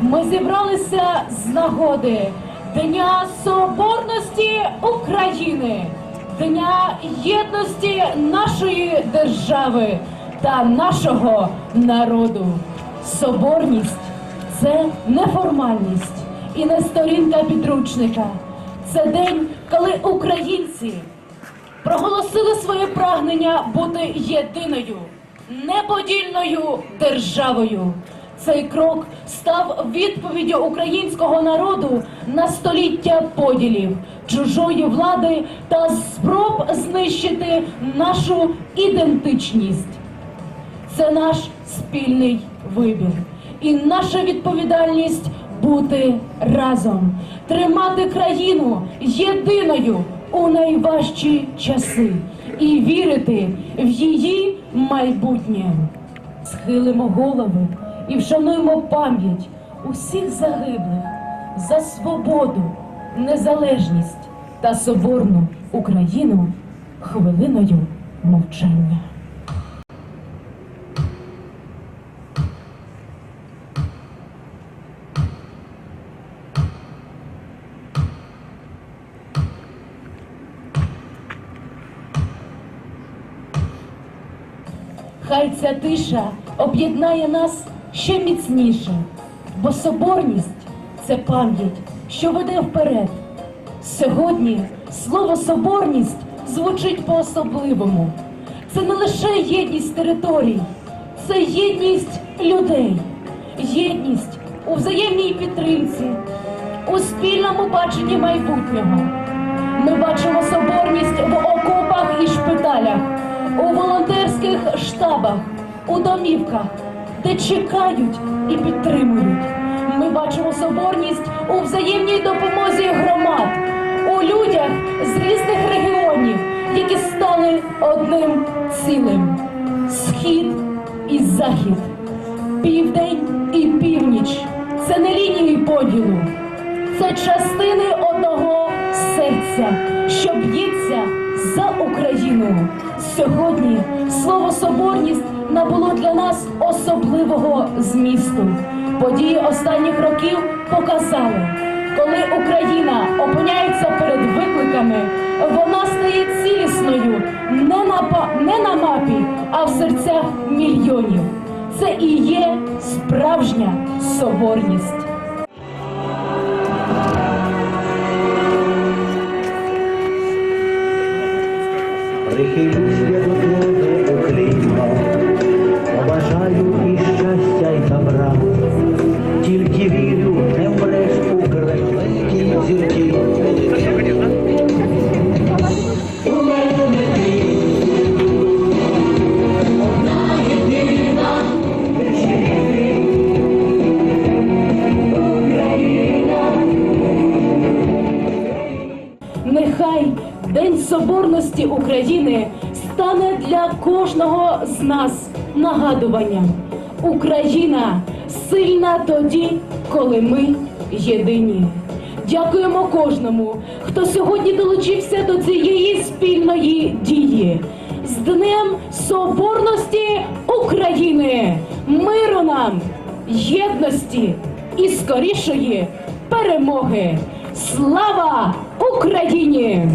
Ми зібралися з нагоди Дня Соборності України, Дня єдності нашої держави та нашого народу. Соборність це не формальність і не сторінка підручника. Це день, коли українці проголосили своє прагнення бути єдиною, неподільною державою. Цей крок став відповіддю українського народу на століття поділів, чужої влади та спроб знищити нашу ідентичність. Це наш спільний вибір і наша відповідальність бути разом, тримати країну єдиною у найважчі часи і вірити в її майбутнє. Схилимо голови і вшануємо пам'ять усіх загиблих за свободу, незалежність та соборну Україну хвилиною мовчання. Хай ця тиша об'єднає нас ще міцніше, бо соборність це пам'ять, що веде вперед. Сьогодні слово соборність звучить по-особливому. Це не лише єдність територій, це єдність людей, єдність у взаємній підтримці, у спільному баченні майбутнього. Ми бачимо соборність в окопах і шпиталях, у волонтерських штабах, у домівках, де чекають і підтримують. Ми бачимо соборність у взаємній допомозі громад, у людях з різних регіонів, які стали одним цілим. Схід і захід, південь і північ. Це не лінії поділу, це частини одного серця, що б'ється за Україну. Сьогодні слово соборність набуло для нас особливого змісту. Події останніх років показали, коли Україна опиняється перед викликами, вона стає цілісною не на, не на мапі, а в серцях мільйонів. Це і є справжня соборність. Hallelujah Соборності України стане для кожного з нас нагадуванням. Україна сильна тоді, коли ми єдині. Дякуємо кожному, хто сьогодні долучився до цієї спільної дії. З Днем Соборності України! Миру нам, єдності і скорішої перемоги! Слава Україні!